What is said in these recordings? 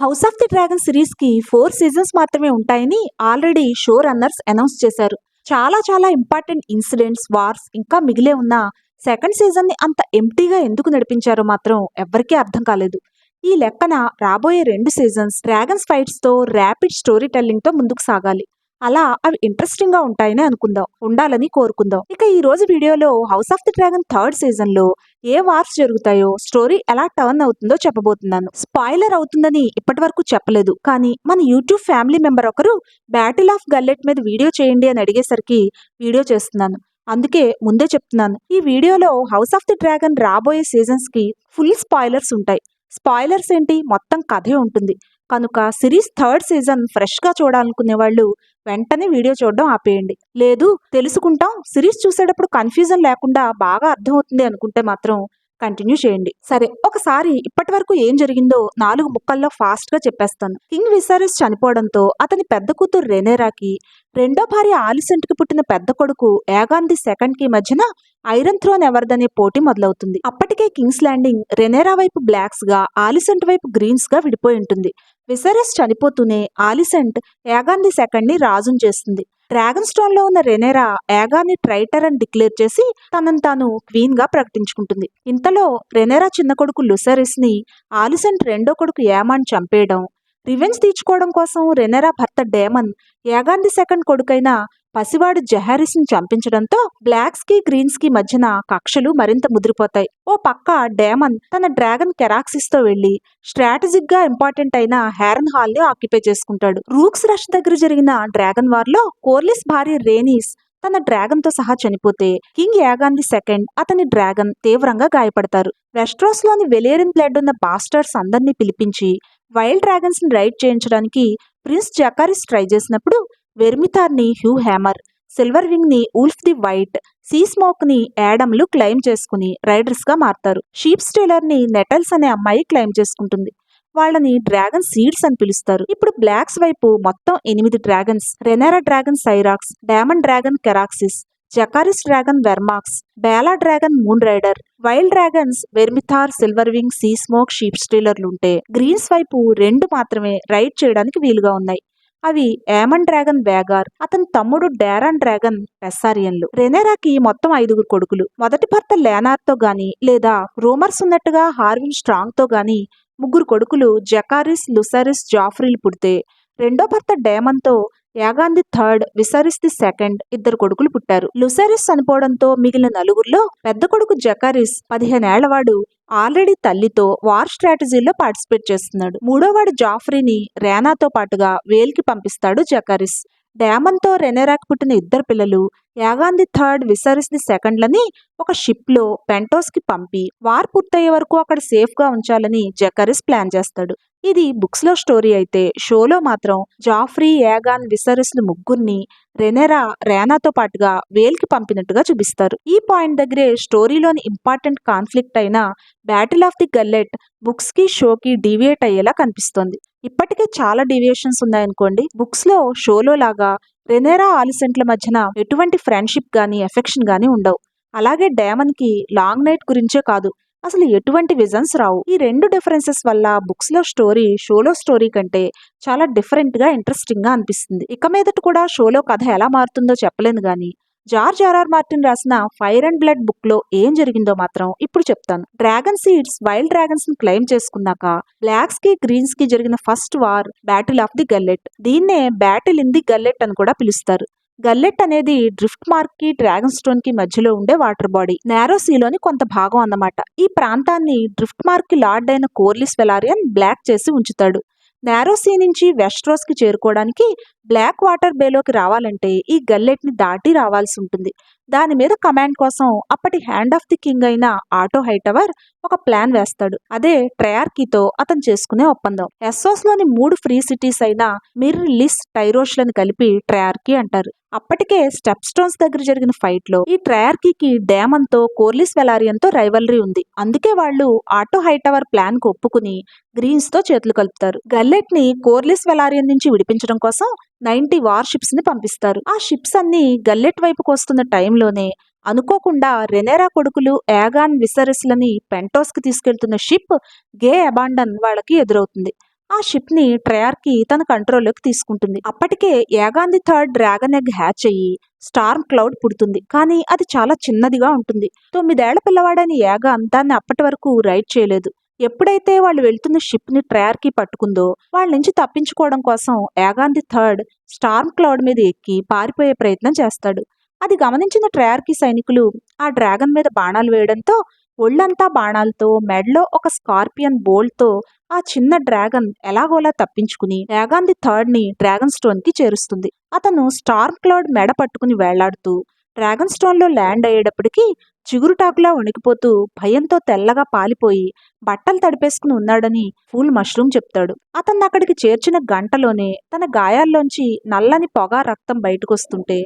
House of the dragon సిరీస్కి four seasons మాత్రమే ఉంటాయని ఆల్రెడీ షో రన్నర్స్ అనౌన్స్ చేశారు. చాలా చాలా ఇంపార్టెంట్ ఇన్సిడెంట్స్ వార్స్ ఇంకా మిగిలే ఉన్న సెకండ్ సీజన్ని అంత ఎంటీగా ఎందుకు నడిపించారో మాత్రం ఎవ్వరికీ అర్థం కాలేదు. ఈ లెక్కన రాబోయే రెండు సీజన్స్ డ్రాగన్స్ ఫైట్స్తో ర్యాపిడ్ స్టోరీ టెల్లింగ్తో ముందుకు సాగాలి. అలా అవి ఇంట్రెస్టింగ్గా ఉంటాయని అనుకుందాం. ఉండాలని కోరుకుందాం. ఇక ఈ రోజు వీడియోలో house of the dragon third సీజన్లో ఏ వార్స్ జరుగుతాయో స్టోరీ ఎలా టర్న్ అవుతుందో చెప్పబోతున్నాను. స్పాయిలర్ అవుతుందని ఇప్పటి వరకు చెప్పలేదు. కానీ మన యూట్యూబ్ ఫ్యామిలీ మెంబర్ ఒకరు బ్యాటిల్ ఆఫ్ గల్లెట్ మీద వీడియో చేయండి అని అడిగేసరికి వీడియో చేస్తున్నాను. అందుకే ముందే చెప్తున్నాను. ఈ వీడియోలో హౌస్ ఆఫ్ ది డ్రాగన్ రాబోయే సీజన్స్కి ఫుల్ స్పాయిలర్స్ ఉంటాయి. స్పాయిలర్స్ ఏంటి? మొత్తం కథే ఉంటుంది. కనుక సిరీస్ థర్డ్ సీజన్ ఫ్రెష్గా చూడాలనుకునే వాళ్ళు వెంటనే వీడియో చూడడం ఆపేయండి. లేదు తెలుసుకుంటాం. సిరీస్ చూసేటప్పుడు కన్ఫ్యూజన్ లేకుండా బాగా అర్థమవుతుంది అనుకుంటే మాత్రం కంటిన్యూ చేయండి. సరే ఒకసారి ఇప్పటి వరకు ఏం జరిగిందో నాలుగు ముక్కల్లో ఫాస్ట్గా చెప్పేస్తాను. కింగ్ విసారిస్ చనిపోవడంతో అతని పెద్ద కూతురు రెనేరాకి రెండో భార్య ఆలిసెంట్కి పుట్టిన పెద్ద కొడుకు ఏగాంది సెకండ్కి మధ్యన ఐరన్ థ్రోన్ ఎవరిదనే పోటీ మొదలవుతుంది. అప్పటికే కింగ్స్ ల్యాండింగ్ రెనేరా వైపు బ్లాక్స్గా ఆలిసెంట్ వైపు గ్రీన్స్గా విడిపోయి ఉంటుంది. విసరస్ చనిపోతూనే ఆలిసెంట్ యాగాన్ని సెకండ్ని ని రాజును చేస్తుంది. డ్రాగన్ స్టోన్లో ఉన్న రెనేరా యాగాన్ని ట్రైటర్ అని డిక్లేర్ చేసి తనను తాను క్వీన్గా ప్రకటించుకుంటుంది. ఇంతలో రెనేరా చిన్న కొడుకు లుసరిస్ని ఆలిసెంట్ రెండో కొడుకు యామాన్ చంపేయడం రివెంజ్ తీర్చుకోవడం కోసం రెనెరా భర్త డేమన్ యాగాంది సెకండ్ కొడుకైన పసివాడు జహారిస్ చంపించడంతో బ్లాక్స్కి గ్రీన్స్కి మధ్యన కక్షలు మరింత ముదిరిపోతాయి. ఓ పక్క డేమన్ తన డ్రాగన్ కెరాక్సిస్తో వెళ్ళి స్ట్రాటజిక్గా ఇంపార్టెంట్ అయిన హ్యారన్ హాల్ని ఆక్యుపై చేసుకుంటాడు. రూక్స్ రష్ దగ్గర జరిగిన డ్రాగన్ వార్లో కోర్లిస్ భార్య రేనీస్ తన డ్రాగన్తో సహా చనిపోతే కింగ్ యాగాంది సెకండ్ అతని డ్రాగన్ తీవ్రంగా గాయపడతారు. వెస్ట్రోస్లోని వెలేరియన్ బ్లడ్ ఉన్న బాస్టర్స్ అందరినీ పిలిపించి వైల్డ్ డ్రాగన్స్ని రైడ్ చేయించడానికి ప్రిన్స్ జకారిస్ ట్రై చేసినప్పుడు వెర్మితార్ని హ్యూ హ్యామర్ సిల్వర్ వింగ్ని ఉల్ఫ్ ది వైట్ సీ స్మోక్ని యాడమ్లు క్లెయిమ్ చేసుకుని రైడర్స్గా షీప్ స్టీలర్ని నెటల్స్ అనే అమ్మాయి క్లెయిమ్ చేసుకుంటుంది. వాళ్ళని డ్రాగన్ సీడ్స్ అని పిలుస్తారు. ఇప్పుడు బ్లాక్స్ వైపు మొత్తం ఎనిమిది dragons Rhaenyra dragon Syrax Daemon dragon Caraxes Jacaerys dragon Vermax Baela dragon moon rider wild dragons Vermithor silver wing sea smoke sheep స్టీలర్లు ఉంటే గ్రీన్స్ వైపు రెండు మాత్రమే రైడ్ చేయడానికి వీలుగా ఉన్నాయి. అవి ఏమన్ డ్రాగన్ బేగార్ అతని తమ్ముడు డేరాన్ డ్రాగన్ పెస్సారియన్లు రెనేరాకి మొత్తం ఐదుగురు కొడుకులు. మొదటి భర్త లేనార్తో గాని లేదా రూమర్స్ ఉన్నట్టుగా హార్విన్ స్ట్రాంగ్తో గాని ముగ్గురు కొడుకులు జకారిస్ లుసారిస్ జాఫ్రీలు పుడితే రెండో భర్త డేమన్తో Aegon the third Viserys the second ఇద్దరు కొడుకులు పుట్టారు. లుసారిస్ చనిపోవడంతో మిగిలిన నలుగురిలో పెద్ద కొడుకు జకారిస్ పదిహేనేళ్ళవాడు ఆల్రెడీ తల్లితో వార్ స్ట్రాటజీలో పార్టిసిపేట్ చేస్తున్నాడు. మూడోవాడు జాఫ్రీని రేనాతో పాటుగా వేల్కి పంపిస్తాడు జకారిస్. డ్యామన్తో రెనెరాక్ పుట్టిన ఇద్దరు పిల్లలు యాగాంది థర్డ్ విసరిస్ ది సెకండ్లని ఒక షిప్లో పెంటోస్కి పంపి వార్ పూర్తయ్యే వరకు అక్కడ సేఫ్గా ఉంచాలని జకరిస్ ప్లాన్ చేస్తాడు. ఇది బుక్స్లో స్టోరీ అయితే. షోలో మాత్రం జాఫ్రీ యాగాన్ విసరిసిన ముగ్గురిని రెనెరా రేనాతో పాటుగా వేల్కి పంపినట్టుగా చూపిస్తారు. ఈ పాయింట్ దగ్గరే స్టోరీలోని ఇంపార్టెంట్ కాన్ఫ్లిక్ట్ అయిన బ్యాటిల్ ఆఫ్ ది గల్లెట్ బుక్స్కి షోకి డీవియేట్ అయ్యేలా కనిపిస్తోంది. ఇప్పటికే చాలా డీవియేషన్స్ ఉన్నాయనుకోండి. బుక్స్లో షోలో లాగా రెనేరా ఆలిసెంట్ల మధ్యన ఎటువంటి ఫ్రెండ్షిప్ కానీ ఎఫెక్షన్ కానీ ఉండవు. అలాగే డేమన్కి లాంగ్ నైట్ గురించే కాదు. అసలు ఎటువంటి విజన్స్ రావు. ఈ రెండు డిఫరెన్సెస్ వల్ల బుక్స్లో స్టోరీ షోలో స్టోరీ కంటే చాలా డిఫరెంట్గా ఇంట్రెస్టింగ్గా అనిపిస్తుంది. ఇక మీదట కూడా షోలో కథ ఎలా మారుతుందో చెప్పలేను గానీ జార్జ్ ఆర్ఆర్ మార్టిన్ రాసిన ఫైర్ అండ్ బ్లడ్ బుక్లో ఏం జరిగిందో మాత్రం ఇప్పుడు చెప్తాను. డ్రాగన్ సీడ్స్ వైల్డ్ డ్రాగన్స్ని క్లెయిమ్ చేసుకున్నాక బ్లాక్స్కి గ్రీన్స్కి జరిగిన first war battle of the gullet దీన్నే బ్యాటిల్ ఇన్ ది గల్లెట్ అని కూడా పిలుస్తారు. గల్లెట్ అనేది డ్రిఫ్ట్ మార్క్కి డ్రాగన్ స్టోన్కి మధ్యలో ఉండే వాటర్ బాడీ. నారో సీలోని కొంత భాగం అన్నమాట. ఈ ప్రాంతాన్ని డ్రిఫ్ట్ మార్క్కి లార్డ్ అయిన కోర్లిస్ వెలారియన్ బ్లాక్ చేసి ఉంచుతాడు. నారో సీ నుంచి వెస్ట్రోస్కి చేరుకోవడానికి బ్లాక్ వాటర్ బేలోకి రావాలంటే ఈ గల్లెట్ని దాటి రావాల్సి ఉంటుంది. దాని మీద కమాండ్ కోసం అప్పటి హ్యాండ్ ఆఫ్ ది కింగ్ అయిన ఆటో హైటవర్ ఒక ప్లాన్ వేస్తాడు. అదే ట్రయార్కీతో అతను చేసుకునే ఒప్పందం. ఎస్సోస్లోని మూడు ఫ్రీ సిటీస్ అయిన మిర్ లిస్ టైరోష్లను కలిపి ట్రయార్కీ అంటారు. అప్పటికే స్టెప్ స్టోన్స్ దగ్గర జరిగిన ఫైట్లో ఈ ట్రయార్కీకి డేమన్తో కోర్లిస్ వెలారియన్తో రైవలరీ ఉంది. అందుకే వాళ్ళు ఆటో హైటవర్ ప్లాన్కు ఒప్పుకుని గ్రీన్స్తో చేతులు కలుపుతారు. గల్లెట్ని కోర్లిస్ వెలారియన్ నుంచి విడిపించడం కోసం నైన్టీ వార్ షిప్స్ని పంపిస్తారు. ఆ షిప్స్ అన్ని గల్లెట్ వైపుకు వస్తున్న టైం సమయంలోనే అనుకోకుండా రెనేరా కొడుకులు యాగాన్ విసరిస్లని పెంటోస్కి తీసుకెళ్తున్న షిప్ గే అబాండన్ వాళ్ళకి ఎదురవుతుంది. ఆ షిప్ని ట్రయార్కి తన కంట్రోల్లోకి తీసుకుంటుంది. అప్పటికే Aegon the third dragon egg hatch అయ్యి స్టార్మ్ క్లౌడ్ పుడుతుంది. కానీ అది చాలా చిన్నదిగా ఉంటుంది. తొమ్మిదేళ్ళ పిల్లవాడని యాగాన్ దాన్ని అప్పటి వరకు రైడ్ చేయలేదు. ఎప్పుడైతే వాళ్ళు వెళ్తున్న షిప్ని ట్రయార్కి పట్టుకుందో వాళ్ళ నుంచి తప్పించుకోవడం కోసం యాగాంది థర్డ్ స్టార్మ్ క్లౌడ్ మీద ఎక్కి పారిపోయే ప్రయత్నం చేస్తాడు. అది గమనించిన ట్రయార్కి సైనికులు ఆ డ్రాగన్ మీద బాణాలు వేయడంతో ఒళ్ళంతా బాణాలతో మెడలో ఒక స్కార్పియన్ బోల్ట్తో ఆ చిన్న డ్రాగన్ ఎలాగోలా తప్పించుకుని యాగాంది థర్డ్ని డ్రాగన్ స్టోన్కి చేరుస్తుంది. అతను స్టార్మ్ క్లౌడ్ మెడ పట్టుకుని వేళ్ళాడుతూ డ్రాగన్ స్టోన్లో ల్యాండ్ అయ్యేటప్పటికీ చిగురుటాకులా వణికిపోతూ భయంతో తెల్లగా పాలిపోయి బట్టలు తడిపేసుకుని ఉన్నాడని ఫూల్ మష్రూమ్ చెప్తాడు. అతన్ని అక్కడికి చేర్చిన గంటలోనే తన గాయాల్లోంచి నల్లని పొగ రక్తం బయటకొస్తుంటే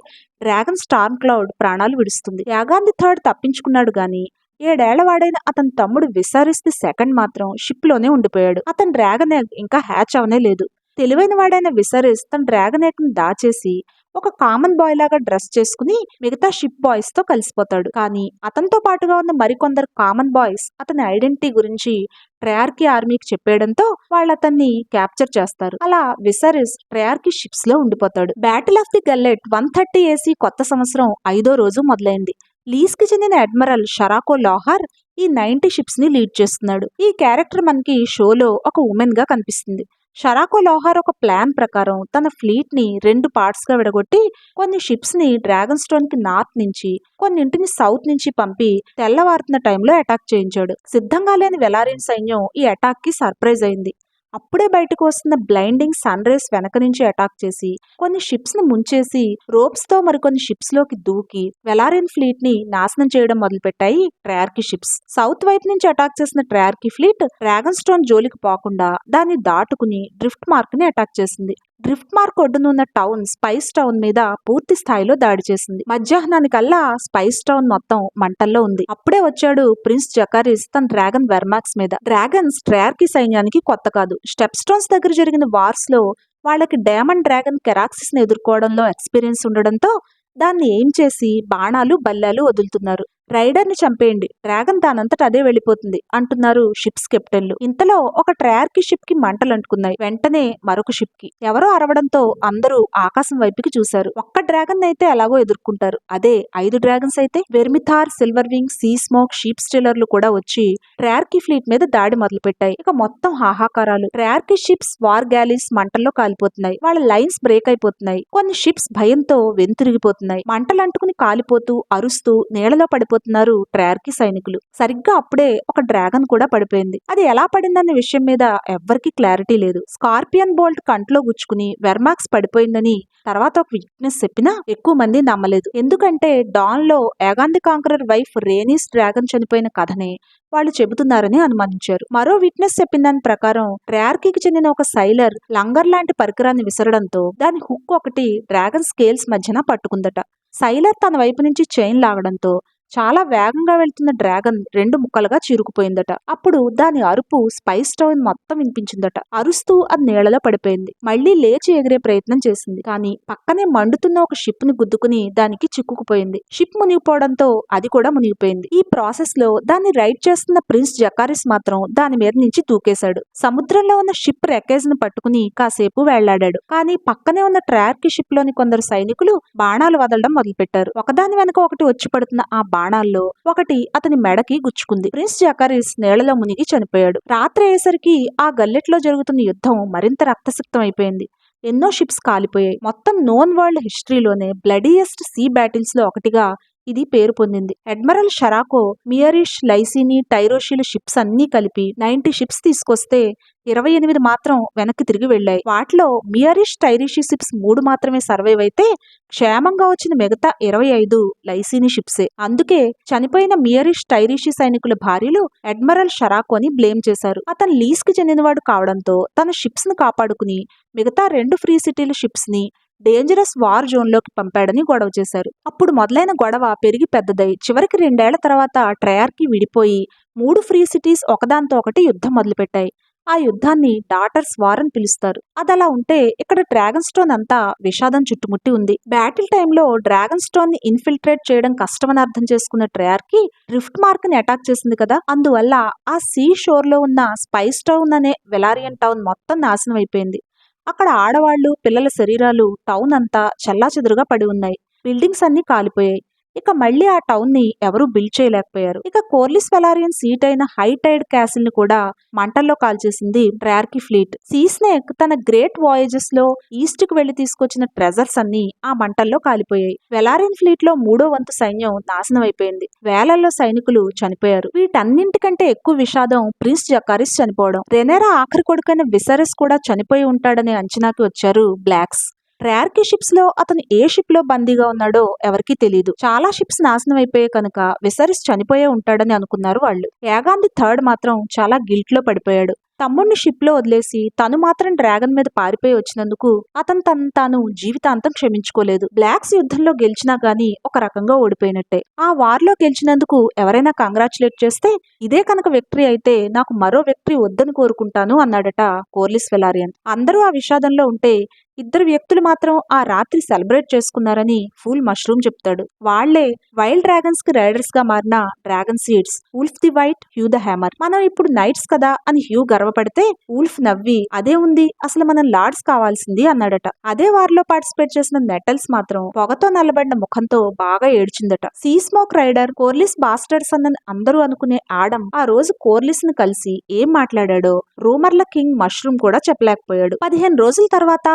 డ్రాగన్ స్టార్మ్ క్లౌడ్ ప్రాణాలు విడుస్తుంది. యాగాంధి థర్డ్ తప్పించుకున్నాడు గాని ఏడేళ్ళవాడైన అతని తమ్ముడు విసారిస్తే సెకండ్ మాత్రం షిప్లోనే ఉండిపోయాడు. అతని డ్రాగన్ ఎగ్ ఇంకా హ్యాచ్ అవనే లేదు. తెలివైన వాడైన విసరిస్ తన డ్రాగన్ ఎగ్ను దాచేసి ఒక కామన్ బాయ్ లాగా డ్రెస్ చేసుకుని మిగతా షిప్ బాయ్స్తో కలిసిపోతాడు. కానీ అతనితో పాటుగా ఉన్న మరికొందరు కామన్ బాయ్స్ అతని ఐడెంటిటీ గురించి ట్రయార్కి ఆర్మీకి చెప్పేయడంతో వాళ్ళు అతన్ని క్యాప్చర్ చేస్తారు. అలా విసరిస్ ట్రయార్కి షిప్స్లో ఉండిపోతాడు. Battle of the gullet one thirty AC కొత్త సంవత్సరం ఐదో రోజు మొదలైంది. లీజ్కి చెందిన అడ్మిరల్ షరాకో లోహార్ ఈ నైన్టీ షిప్స్ని లీడ్ చేస్తున్నాడు. ఈ క్యారెక్టర్ మనకి షోలో ఒక ఉమెన్గా కనిపిస్తుంది. షరాకో లోహార్ ఒక ప్లాన్ ప్రకారం తన ఫ్లీట్ని రెండు పార్ట్స్గా విడగొట్టి కొన్ని షిప్స్ని డ్రాగన్ స్టోన్కి నార్త్ నుంచి కొన్నింటిని సౌత్ నుంచి పంపి తెల్లవారుతున్న టైంలో అటాక్ చేయించాడు. సిద్ధంగా లేని వెలారియన్ సైన్యం ఈ అటాక్కి సర్ప్రైజ్ అయింది. అప్పుడే బయటకు వస్తున్న బ్లైండింగ్ సన్ రైస్ వెనక నుంచి అటాక్ చేసి కొన్ని షిప్స్ని ముంచేసి రోప్స్తో మరికొన్ని షిప్స్లోకి దూకి వెలారియన్ ఫ్లీట్ని నాశనం చేయడం మొదలుపెట్టాయి ట్రయార్కి షిప్స్ సౌత్ వైపు నుంచి అటాక్ చేసిన ట్రయార్కి ఫ్లీట్ డ్రాగన్ స్టోన్ జోలికి పోకుండా దాన్ని దాటుకుని డ్రిఫ్ట్ మార్క్ని అటాక్ చేసింది. డ్రిఫ్ట్ మార్క్ ఒడ్డునున్న టౌన్ స్పైస్ టౌన్ మీద పూర్తి స్థాయిలో దాడి చేసింది. మధ్యాహ్నానికల్లా స్పైస్ టౌన్ మొత్తం మంటల్లో ఉంది. అప్పుడే వచ్చాడు ప్రిన్స్ జకారిస్ తన డ్రాగన్ వెర్మాక్స్ మీద. డ్రాగన్స్ ట్రయార్కి సైన్యానికి కొత్త కాదు. స్టెప్ స్టోన్స్ దగ్గర జరిగిన వార్స్లో వాళ్ళకి డైమండ్ డ్రాగన్ కెరాక్సిస్ని ఎదుర్కోవడంలో ఎక్స్పీరియన్స్ ఉండడంతో దాన్ని ఏం చేసి బాణాలు బల్లాలు వదులుతున్నారు. రైడర్ని చంపేయండి. డ్రాగన్ దానంతట అదే వెళ్ళిపోతుంది అంటున్నారు షిప్స్ కెప్టెన్లు ఇంతలో ఒక ట్రయార్కి షిప్కి మంటలు అంటుకున్నాయి వెంటనే మరొక షిప్కి ఎవరో అరవడంతో అందరూ ఆకాశం వైపుకి చూశారు. ఒక్క డ్రాగన్ అయితే ఎలాగో ఎదుర్కొంటారు. అదే ఐదు డ్రాగన్స్ అయితే Vermithor silver wing sea smoke sheep స్టీలర్లు కూడా వచ్చి ట్రయార్కి ఫ్లీట్ మీద దాడి మొదలు పెట్టాయి ఇక మొత్తం హాహాకారాలు. ట్రయార్కి షిప్స్ వార్ గ్యాలీస్ మంటల్లో కాలిపోతున్నాయి. వాళ్ళ లైన్స్ బ్రేక్ అయిపోతున్నాయి. కొన్ని షిప్స్ భయంతో వెంతిరిగిపోతున్నాయి. మంటలు అంటుకుని కాలిపోతూ అరుస్తూ నీళ్ళలో పడిపోతున్నారు ట్రయర్కి సైనికులు. సరిగ్గా అప్పుడే ఒక డ్రాగన్ కూడా పడిపోయింది. అది ఎలా పడిందనే విషయం మీద ఎవ్వరికీ క్లారిటీ లేదు. స్కార్పియన్ బోల్ట్ కంట్లో గుచ్చుకుని వెర్మాక్స్ పడిపోయిందని తర్వాత ఒక విట్నెస్ చెప్పినా ఎక్కువ మంది నమ్మలేదు. ఎందుకంటే డాన్లో Aegon the conqueror wife Rhaenys dragon చనిపోయిన కథనే వాళ్ళు చెబుతున్నారని అనుమానించారు. మరో విట్నెస్ చెప్పిన దాని ప్రకారం ట్రయార్కి చెందిన ఒక సైలర్ లంగర్ లాంటి పరికరాన్ని విసరడంతో దాని హుక్ ఒకటి డ్రాగన్ స్కేల్స్ మధ్యన పట్టుకుందట. సైలర్ తన వైపు నుంచి చైన్ లాగడంతో చాలా వేగంగా వెళ్తున్న డ్రాగన్ రెండు ముక్కలుగా చీరుకుపోయిందట. అప్పుడు దాని అరుపు స్పైస్ టౌన్ మొత్తం వినిపించిందట. అరుస్తూ అది నీళ్ళలో పడిపోయింది. మళ్ళీ లేచి ఎగిరే ప్రయత్నం చేసింది. కానీ పక్కనే మండుతున్న ఒక షిప్ని గుద్దుకుని దానికి చిక్కుకుపోయింది. షిప్ మునిగిపోవడంతో అది కూడా మునిగిపోయింది. ఈ ప్రాసెస్లో దాన్ని రైడ్ చేస్తున్న ప్రిన్స్ జకారిస్ మాత్రం దాని మీద నుంచి దూకేశాడు. సముద్రంలో ఉన్న షిప్ రెకేజ్ని పట్టుకుని కాసేపు వెళ్ళాడాడు. కానీ పక్కనే ఉన్న ట్రార్కి షిప్లోని కొందరు సైనికులు బాణాలు వదలడం మొదలుపెట్టారు. ఒకదాని వెనక ఒకటి వచ్చి పడుతున్న ఆ బాణాల్లో ఒకటి అతని మెడకి గుచ్చుకుంది. ప్రిన్స్ జకరీస్ నేలలో మునిగి చనిపోయాడు. రాత్రి అయ్యేసరికి ఆ గల్లెట్లో జరుగుతున్న యుద్ధం మరింత రక్తసిక్తం అయిపోయింది ఎన్నో షిప్స్ కాలిపోయాయి. మొత్తం నోన్ వరల్డ్ హిస్టరీలోనే బ్లడీయెస్ట్ సీ బ్యాటిల్స్లో ఒకటిగా ఇది పేరు పొందింది. అడ్మిరల్ షరాకో మియరిష్ లైసిని టైరోషిల్ షిప్స్ అన్నీ కలిపి నైన్టీ షిప్స్ తీసుకొస్తే ఇరవై ఎనిమిది మాత్రం వెనక్కి తిరిగి వెళ్ళాయి. వాటిలో మియరిష్ టైరిషి షిప్స్ మూడు మాత్రమే సర్వైవ్ అయితే క్షేమంగా వచ్చిన మిగతా ఇరవై ఐదు లైసీని షిప్సే. అందుకే చనిపోయిన మియరిష్ టైరిషి సైనికుల భార్యలు అడ్మిరల్ షరాకోని బ్లేమ్ చేశారు. అతను లీస్కి చెందినవాడు కావడంతో తన షిప్స్ను కాపాడుకుని మిగతా రెండు ఫ్రీ సిటీల షిప్స్ని డేంజరస్ వార్ జోన్లోకి పంపాడని గొడవ చేశారు. అప్పుడు మొదలైన గొడవ పెరిగి పెద్దదై చివరికి రెండేళ్ళ తర్వాత ట్రయార్కి విడిపోయి మూడు ఫ్రీ సిటీస్ ఒకదాంతో ఒకటి యుద్ధం మొదలుపెట్టాయి. ఆ యుద్ధాన్ని డాటర్స్ వార్ అని పిలుస్తారు. అదలా ఉంటే ఇక్కడ డ్రాగన్ స్టోన్ అంతా విషాదం చుట్టుముట్టి ఉంది. బ్యాటిల్ టైంలో డ్రాగన్ స్టోన్ని ఇన్ఫిల్ట్రేట్ చేయడం కష్టమని అర్థం చేసుకున్న ట్రయార్కి రిఫ్ట్ డ్రిఫ్ట్ మార్క్ని అటాక్ చేసింది కదా! అందువల్ల ఆ సీ షోర్లో ఉన్న స్పైస్ టౌన్ అనే వెలారియన్ టౌన్ మొత్తం నాశనం అయిపోయింది. అక్కడ ఆడవాళ్ళు పిల్లల శరీరాలు టౌన్ అంతా చెల్లాచెదురుగా పడి ఉన్నాయి. బిల్డింగ్స్ అన్ని కాలిపోయాయి. ఇక మళ్ళీ ఆ టౌన్ని ఎవరూ బిల్డ్ చేయలేకపోయారు. ఇక కోర్లిస్ వెలారియన్ సీట్ అయిన హై టైడ్ క్యాసిల్ని కూడా మంటల్లో కాల్చేసింది ట్రార్కి ఫ్లీట్. సీస్నేక్ తన గ్రేట్ వాయేజెస్లో ఈస్ట్కు వెళ్ళి తీసుకొచ్చిన ట్రెజర్స్ అన్ని ఆ మంటల్లో కాలిపోయాయి. వెలారియన్ ఫ్లీట్లో మూడో వంతు సైన్యం నాశనం అయిపోయింది వేలల్లో సైనికులు చనిపోయారు. వీటన్నింటికంటే ఎక్కువ విషాదం ప్రిన్స్ జకారిస్ చనిపోవడం. రెనేరా ఆఖరి కొడుకైన విసరస్ కూడా చనిపోయి ఉంటాడనే అంచనాకి వచ్చారు బ్లాక్స్. ట్రార్కీ షిప్స్లో అతను ఏ షిప్లో బందీగా ఉన్నాడో ఎవరికీ తెలియదు చాలా షిప్స్ నాశనం అయిపోయాయి కనుక విసరిస్ చనిపోయే ఉంటాడని అనుకున్నారు వాళ్ళు. యాగాంధి థర్డ్ మాత్రం చాలా గిల్ట్లో పడిపోయాడు. తమ్ముడిని షిప్లో వదిలేసి తను మాత్రం డ్రాగన్ మీద పారిపోయి వచ్చినందుకు అతను తను తాను జీవితాంతం క్షమించుకోలేదు. బ్లాక్స్ యుద్ధంలో గెలిచినా గాని ఒక రకంగా ఓడిపోయినట్టే. ఆ వార్లో గెలిచినందుకు ఎవరైనా కంగ్రాచులేట్ చేస్తే ఇదే కనుక విక్టరీ అయితే నాకు మరో విక్టరీ వద్దని కోరుకుంటాను అన్నాడట కోర్లిస్ వెలారియన్. అందరూ ఆ విషాదంలో ఉంటే ఇద్దరు వ్యక్తులు మాత్రం ఆ రాత్రి సెలబ్రేట్ చేసుకున్నారని ఫూల్ మష్రూమ్ చెప్తాడు. వాళ్ళే వైల్డ్ డ్రాగన్స్కి రైడర్స్గా మారిన dragon seeds Ulf the white Hugh the hammer. మనం ఇప్పుడు నైట్స్ కదా అని హ్యూ గర్వపడితే ఉల్ఫ్ నవ్వి అదే ఉంది అసలు మనం లార్డ్స్ కావాల్సింది అన్నాడట. అదే వారిలో పార్టిసిపేట్ చేసిన నెటల్స్ మాత్రం పొగతో నల్లబడిన ముఖంతో బాగా ఏడ్చిందట. Sea smoke rider Corlys bastards అన్నని అందరూ అనుకునే ఆడం ఆ రోజు కోర్లిస్ను కలిసి ఏం మాట్లాడాడో రూమర్ల కింగ్ మష్రూమ్ కూడా చెప్పలేకపోయాడు. పదిహేను రోజుల తర్వాత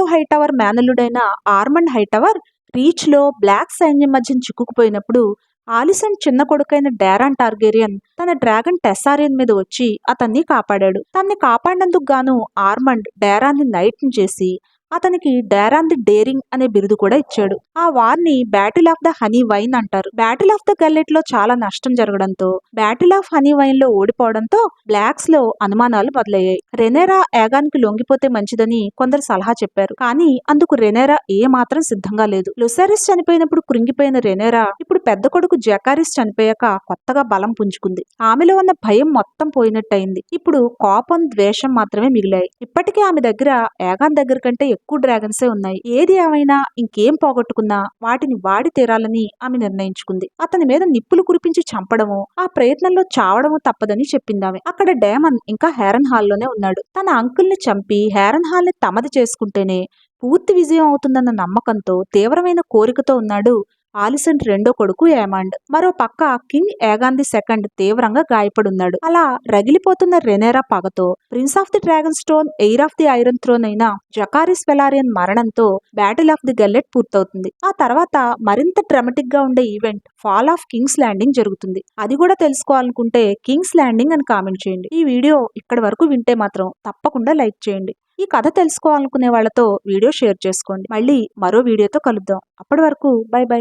హైటవర్ మేనలుడైన ఆర్మండ్ హైటవర్ రీచ్లో బ్లాక్ సైన్యం మధ్య చిక్కుకుపోయినప్పుడు ఆలిసన్ చిన్న కొడుకైన డారాన్ టార్గేరియన్ తన డ్రాగన్ టెస్సారియన్ మీద వచ్చి అతన్ని కాపాడాడు. తన్ని కాపాడినందుకు గాను ఆర్మండ్ డారాన్ని నైట్ చేసి అతనికి డారాన్ ది డేరింగ్ అనే బిరుదు కూడా ఇచ్చాడు. ఆ వార్ని battle of the honey wine అంటారు. బ్యాటిల్ ఆఫ్ ద గల్లెట్లో చాలా నష్టం జరగడంతో బ్యాటిల్ ఆఫ్ హనీ వైన్లో ఓడిపోవడంతో బ్లాక్స్లో అనుమానాలు మొదలయ్యాయి. రెనేరా ఏగానికి లొంగిపోతే మంచిదని కొందరు సలహా చెప్పారు. కానీ అందుకు రెనేరా ఏ మాత్రం సిద్ధంగా లేదు. లుసారిస్ చనిపోయినప్పుడు కృంగిపోయిన రెనేరా ఇప్పుడు పెద్ద కొడుకు జకారిస్ చనిపోయాక కొత్తగా బలం పుంజుకుంది. ఆమెలో ఉన్న భయం మొత్తం పోయినట్టయింది. ఇప్పుడు కోపం ద్వేషం మాత్రమే మిగిలాయి. ఇప్పటికే ఆమె దగ్గర యాగాన్ దగ్గర కంటే ఎక్కువ డ్రాగన్సే ఉన్నాయి. ఏది ఏమైనా ఇంకేం పోగొట్టుకున్నా వాటిని వాడి తీరాలని ఆమె నిర్ణయించుకుంది. అతని మీద నిప్పులు కురిపించి చంపడము ఆ ప్రయత్నంలో చావడము తప్పదని చెప్పిందామె అక్కడ డేమన్ ఇంకా హేరన్ హాల్లోనే ఉన్నాడు. తన అంకుల్ని చంపి హేరన్ హాల్ని తమది చేసుకుంటేనే పూర్తి విజయం అవుతుందన్న నమ్మకంతో తీవ్రమైన కోరికతో ఉన్నాడు ఆలిసెంట్ రెండో కొడుకు ఏమాండ్. మరో పక్క కింగ్ ఏగాంది సెకండ్ తీవ్రంగా గాయపడున్నాడు. అలా రగిలిపోతున్న రెనేరా పగతో prince of the Dragonstone heir of the iron throne అయిన జకారిస్ వెలారియన్ మరణంతో బ్యాటిల్ ఆఫ్ ది గల్లెట్ పూర్తవుతుంది. ఆ తర్వాత మరింత డ్రమటిక్గా ఉండే event fall of King's landing జరుగుతుంది. అది కూడా తెలుసుకోవాలనుకుంటే కింగ్స్ ల్యాండింగ్ అని కామెంట్ చేయండి. ఈ వీడియో ఇక్కడి వరకు వింటే మాత్రం తప్పకుండా లైక్ చేయండి. ఈ కథ తెలుసుకోవాలనుకునే వాళ్ళతో వీడియో షేర్ చేసుకోండి. మళ్ళీ మరో వీడియోతో కలుద్దాం. అప్పటి వరకు బై బై.